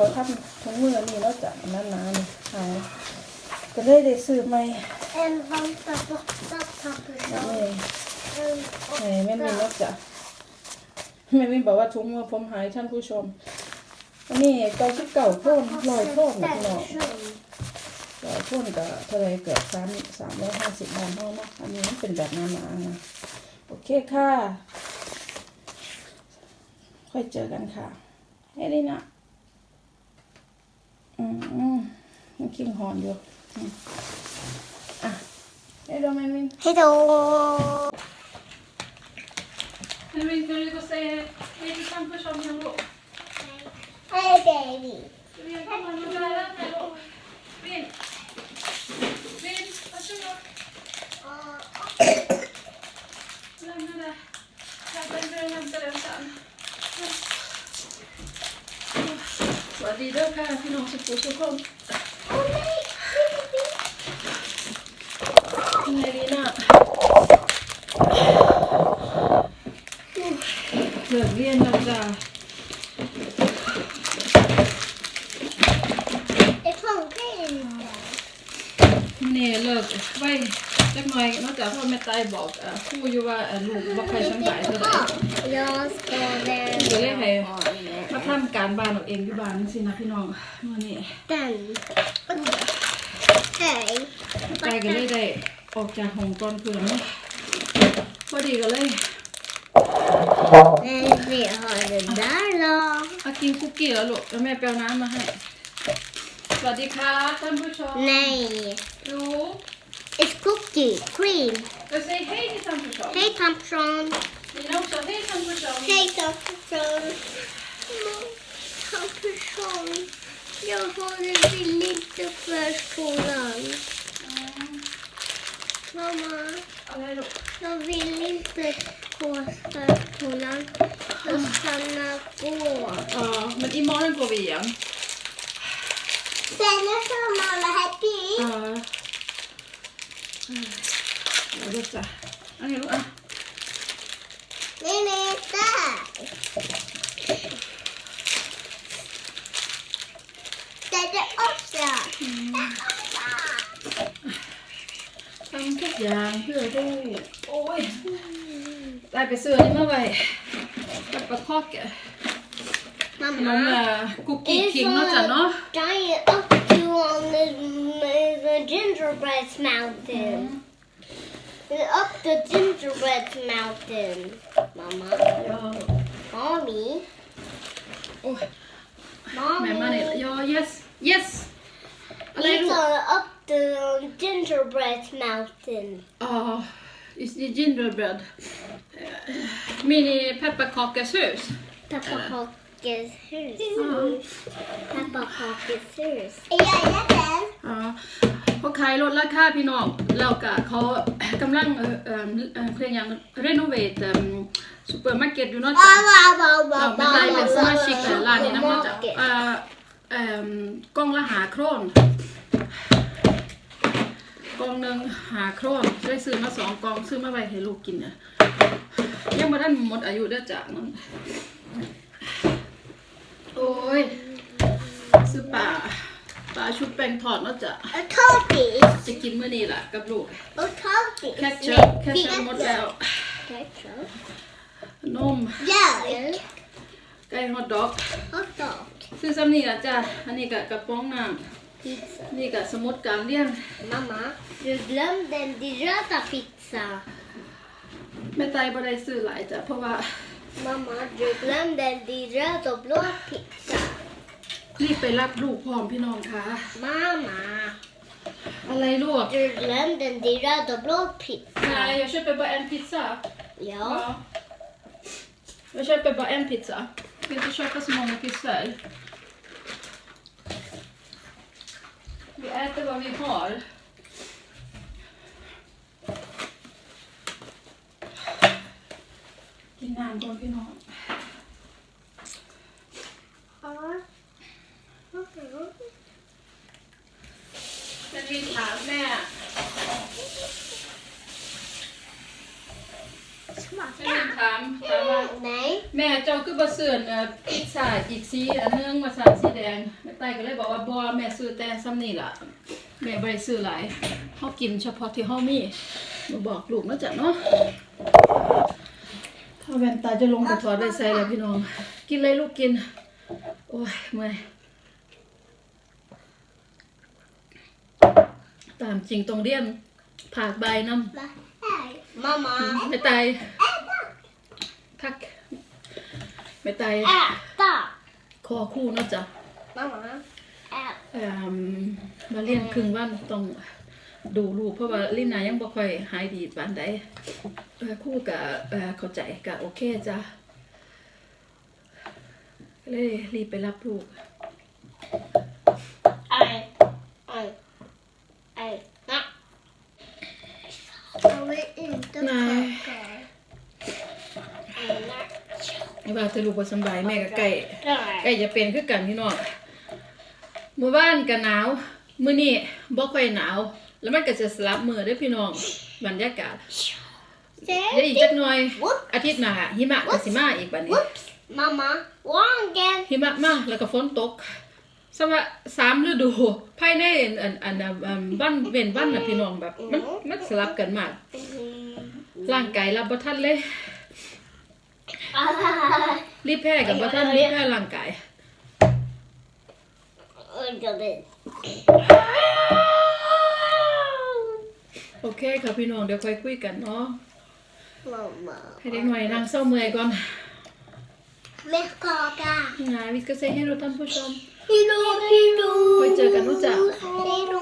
เขาทำถุงมือนี่แล้วจากนั้นนะนี่หายก็เลยได้ซื้อใหม่ En vanta borta pappersark. นี่ En ไหนแม่มินแล้วจ้ะแม่มินบอกว่าถุงมือผมหายท่านผู้ชมอันนี้เก้าสิบเก้าโพ่นลอยโพ่นนะพี่น้อง station. ลอยโพ่นกับเท่าไรเกือบสามสามร้อยห้าสิบบาทเท่าเนาะอันนี้มันเป็นแบบหนาๆนะ โอเคค่ะ ค่อยเจอกันค่ะให้ดีนะ อืมอืมมันกินหอนอยู่อืมอะให้ดูแม่มิน Hej då! แม่มิน kan du gå och säga hej till samförstånd ลูก Hej baby! ดีเด้อค่ะพี่น้องสุขุสุขคน Åh nej! ยังไงดีน่ะเลิกเรียนแล้วจ้ะ Det funkar inte. นี่ยเลิกไว้ จักหน่อยนอกจากพ่อแม่ตายบอกอะครูอยู่ว่าอะลูกบ่ค่อยสำบายเท่าไหร่ Jag ska Ska vi vända ha- på มาทำการบ้านเอาเองที่บ้านสินะพี่น้องมื่อนี้ den. Hej. ไปก็เลยได้ออกจากห้องตอนเพื่อนเนาะพอดีก็เลย Men vi har det där då. มากินคุกกี้แล้วลูกแล้วแม่ไปเอาน้ำมาให้ สวัสดีค่ะท่านผู้ชม Nej. รู้ It's cookie cream. เรา säger hej till ท่านผู้ชม Hej Tampson. นี่น้องชม hej ท่านผู้ชม Hej Tampson. Tampson. Jag har det vill inte förskolan. Mamma. อะไรลูก Jag vill inte gå förskolan. Jag stannar gå. เออ men imorgon går vi igen Sen är mamma happy. เ 어렵다. 아니, 아. 네네, 딸. 딸이 없어. Xong thức vàng chưa đây. Ôi Lại phải sửa đi mà vậy Bật bật khóc kìa Mama Nó là cookie king nó chả nó Giant gingerbread mountain. Up the gingerbread mountain. Mama. ยอ Mommy. โอ้ยแม่มา Mommy. เนี่ยยอ yes yes อะไรลู It's ก uh, up the gingerbread mountain. อ๋อ is the gingerbread มินิ pepparkakors hus Pepparkakors hus. Ja. Pepparkakors hus. Jajamän. อ๋อ เขาขายลดราคาพี่น้องแล้วก็เขากำลังเอ่อเอ่อเอ่อเพลงอย่าง renovate ซูเปอร์มาร์เก็ตอยู่เนาะจ้ะเราไม่ได้เป็นสมาชิกแต่ร้านนี้นะมันจะเอ่อเอ่อกล่องละหาโครนกล่องหนึ่งหาโครนได้ซื้อมาสองกล่องซื้อมาไว้ให้ลูกกินเนี่ยยังมาท่านหมดอายุเด้อจ้ะนั่นโอ้ยซื้อปลา ปลาชุบแป้งทอดเนาะจ้ะ A tårtis. จะกินเมื่อนี้ล่ะกับลูก A tårtis. แคชเชอร์แคชเชอร์หมดแล้ว Ketchup. นม Mjölk. ไก่ฮอทดอก Hot dog. ซื้อซ้ำนี่ล่ะจ้ะ อันนี้กับกระป๋องน้ำ Pizza. นี่กับสมุดการเรียน Mamma, du glömde din röda pizza. แม่ไตบ่ได้ซื้อหลายจ้ะ เพราะว่า Mamma, du glömde din röda och blå pizza. รีบไปรับลูกพร้อมพี่น้องค่ะ Mamma, อะไรลูก du glömde din röda och blå pizza. Nej, jag köper bara en pizza. Ja. Jag köper bara en pizza. Jag ska inte köpa så många pizzor. Vi äter vad vi har. Din namn går vi har. จะมีถามแม่ Små แม่ถามถามว่าไหนแม่เจ้าคือบ่ซื้อนเอ่อพิซซ่าอีกสีอันนึงมาสั่สีแดงแม่ไต้ก็เลยบอกว่าบ่แม่ซื้อแต่ซ้ำนี่ล่ะแม่บ่ได้ซื้อหลายเฮากินเฉพาะที่เฮามีมาบอกลูกเนาะจ้ะเนาะถ้าแว่นตาจะลงไปถอดได้ใส่แล้วพี่น้อง กินเลยลูกกิน โอ้ยเมื่อย ตามจริงต้องเรียนผากใบน้ำมามาไม่ตายทัก ไม่ตายแอบตาคอคู่เนาะจ้ะมามาแอบเอ่มมาเรียนครึ่งวันต้องดูลูกเพราะว่าลินนายังบ่ค่อยหายดีปานใดเอ่อครู่กับเอ่อเข้าใจกับโอเคจ้ะก็เลยรีบไปรับลูก ไอไอไอนะเอา ไว้อินตัวนายก่อนไอ้นะไอ้ว่าเธอลูกบ่สำบายแม่ก็ใกล้ได้ใกล้จะเป็นคือกันพี่น้องเมื่อวานก็หนาวมื้อนี้บ่ค่อยหนาว แล้วมันก็จะสลับมือเด้อพี่น้องบรรยากาศเจ๊เดี๋ยวอีกจักหน่อยวุ๊บอาทิตย์หน้าหิมะก็สิมาอีกบัดนี้ Whoops มามาว่างแกนหิมะมาแล้วก็ฝนตกสำหรับสามฤดูภายในอันอันอันอันวันเว้นวันน่ะพี่น้องแบบ มันมันสลับกันมาก ร่างกายรับบ่ทันเลยรีบแพ้กับบ่ทันรีบแพ้ร่างกายเออจะเป็นโอเคค่ะพี่น้องเดี๋ยวค่อยคุยกันเนาะมามาให้เด็กหน่อยนั่งเศร้าเมื่อยก่อนเมกอกางานวิสก็เซให้เราท่านผู้ชมฮิโรฮิโรไว้เจอกันนะจ๊ะฮิโร